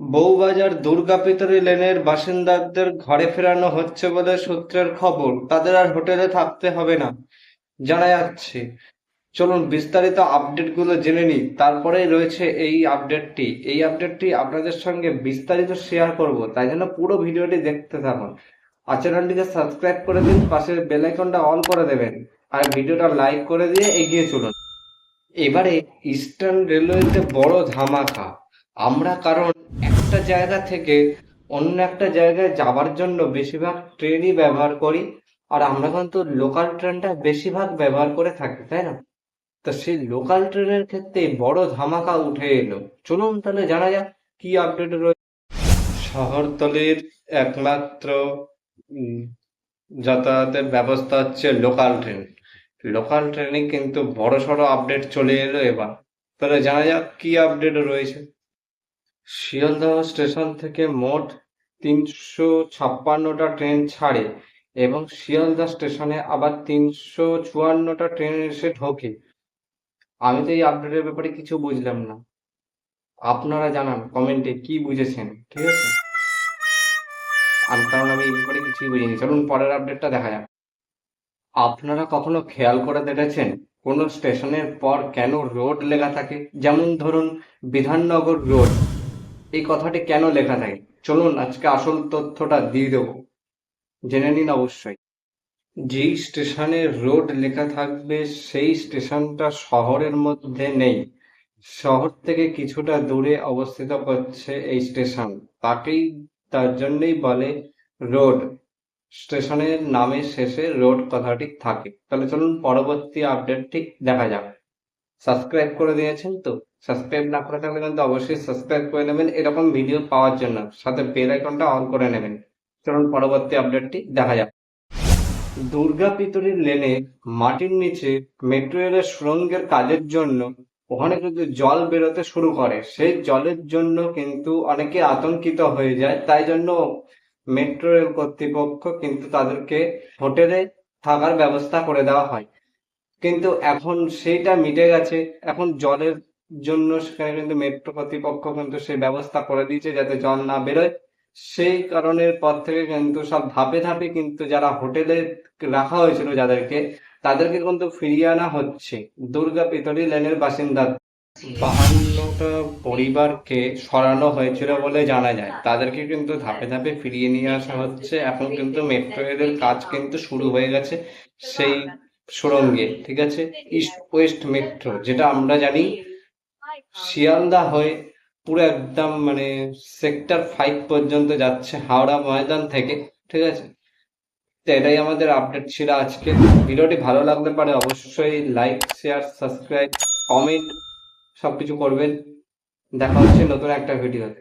বউবাজার দুর্গাপিতরী লেনের বাসিন্দাদের ঘরে ফেরানো হচ্ছে বলে সূত্রের খবর। তাদের আর হোটেলে থাকতে হবে না, জানা যাচ্ছে। চলুন বিস্তারিত আপডেটগুলো জেনে নিই। তারপরেই রয়েছে এই আপডেটটি। এই আপডেটটি আপনাদের সঙ্গে বিস্তারিত শেয়ার করব, তাই জন্য পুরো ভিডিওটি দেখতে থাকুন। আর চ্যানেলটিকে সাবস্ক্রাইব করে দিন পাশের বেল আইকনটা অন করে দেবেন। আর ভিডিওটা লাইক করে দিয়ে এগিয়ে চলুন। এবারে ইস্টার্ন রেলওয়েতে বড় ধামাকা। আমরা কারণ একটা জায়গা থেকে অন্য একটা জায়গায় যাবার জন্য বেশিরভাগ ট্রেনই ব্যবহার করি, আর আমরা কিন্তু লোকাল ট্রেনটা বেশিরভাগ ব্যবহার করে থাকি, তাই না? তো সেই লোকাল ট্রেনের ক্ষেত্রে বড় ধামাকা উঠে এলো। চলুন তাহলে জানা যাক কি আপডেট রয়েছে শহরতলির একমাত্র যাতায়াতের ব্যবস্থা হচ্ছে লোকাল ট্রেন লোকাল ট্রেনে কিন্তু বড় বড়সড় আপডেট চলে এলো এবার। তাহলে জানা যাক কি আপডেট রয়েছে। শিয়ালদহ স্টেশন থেকে মোট তিনশো ছাপ্পান্নটা ট্রেন ছাড়ে এবং শিয়ালদহ স্টেশনে আবার তিনশো চুয়ান্নটা ট্রেন এসে ঢোকে। আমি তো এই আপডেটের ব্যাপারে কিছু বুঝলাম না। আপনারা জানান, কমেন্টে কি বুঝেছেন, ঠিক আছে? আমি কারণ আমি এই ব্যাপারে কিছুই বুঝিনি। চলুন পরের আপডেটটা দেখা যাক। আপনারা কখনো খেয়াল করে দেখেছেন কোনো স্টেশনের পর কেন রোড লেখা থাকে? যেমন ধরুন, বিধাননগর রোড। এই কথাটি কেন লেখা থাকে চলুন, আজকে আসল তথ্যটা দিয়ে দেবো। জেনে নিন অবশ্যই। যেই স্টেশনে রোড লেখা থাকবে, সেই স্টেশনটা শহরের মধ্যে নেই। শহর থেকে কিছুটা দূরে অবস্থিত করছে এই স্টেশন। তাকেই তার জন্যই বলে রোড। স্টেশনের নামের শেষে রোড কথাটি থাকে। তাহলে চলুন, পরবর্তী আপডেটটি দেখা যাক। সাবস্ক্রাইব করে দিয়েছেন তো? সাবস্ক্রাইব না করে থাকলে কিন্তু অবশ্যই সাবস্ক্রাইব করে নেবেন, এরকম ভিডিও পাওয়ার জন্য। সাথে বেল আইকনটা অন করে নেবেন। চলুন পরবর্তী আপডেটটি দেখা যাক। দুর্গা পিতরীর লেনে মাটির নিচে মেট্রো রেলের সুড়ঙ্গের কাজের জন্য ওখানে কিন্তু জল বেরোতে শুরু করে। সেই জলের জন্য কিন্তু অনেকে আতঙ্কিত হয়ে যায়। তাই জন্য মেট্রো রেল কর্তৃপক্ষ কিন্তু তাদেরকে হোটেলে থাকার ব্যবস্থা করে দেওয়া হয়। কিন্তু এখন সেইটা মিটে গেছে। এখন জলের জন্য সেখানে কিন্তু মেট্রো কর্তৃপক্ষ কিন্তু সেই ব্যবস্থা করে দিয়েছে যাতে জল না বেরোয়। সেই কারণের পর থেকে কিন্তু সব ধাপে ধাপে কিন্তু যারা হোটেলে রাখা হয়েছিল যাদেরকে, তাদেরকে কিন্তু ফিরিয়ে আনা হচ্ছে। দুর্গা পিতরি লেনের বাসিন্দা বাহান্নটা পরিবারকে সরানো হয়েছিল বলে জানা যায়। তাদেরকে কিন্তু ধাপে ধাপে ফিরিয়ে নিয়ে আসা হচ্ছে। এখন কিন্তু মেট্রো রেলের কাজ কিন্তু শুরু হয়ে গেছে। সেই সুড়ঙ্গে, ঠিক আছে? ইস্ট ওয়েস্ট মেট্রো যেটা আমরা জানি শিয়ালদা হয়ে পুরো একদম মানে সেক্টর ফাইভ পর্যন্ত যাচ্ছে হাওড়া ময়দান থেকে, ঠিক আছে? তো এটাই আমাদের আপডেট ছিল আজকে। ভিডিওটি ভালো লাগতে পারে অবশ্যই লাইক শেয়ার সাবস্ক্রাইব কমেন্ট সবকিছু করবেন। দেখা হচ্ছে নতুন একটা ভিডিওতে।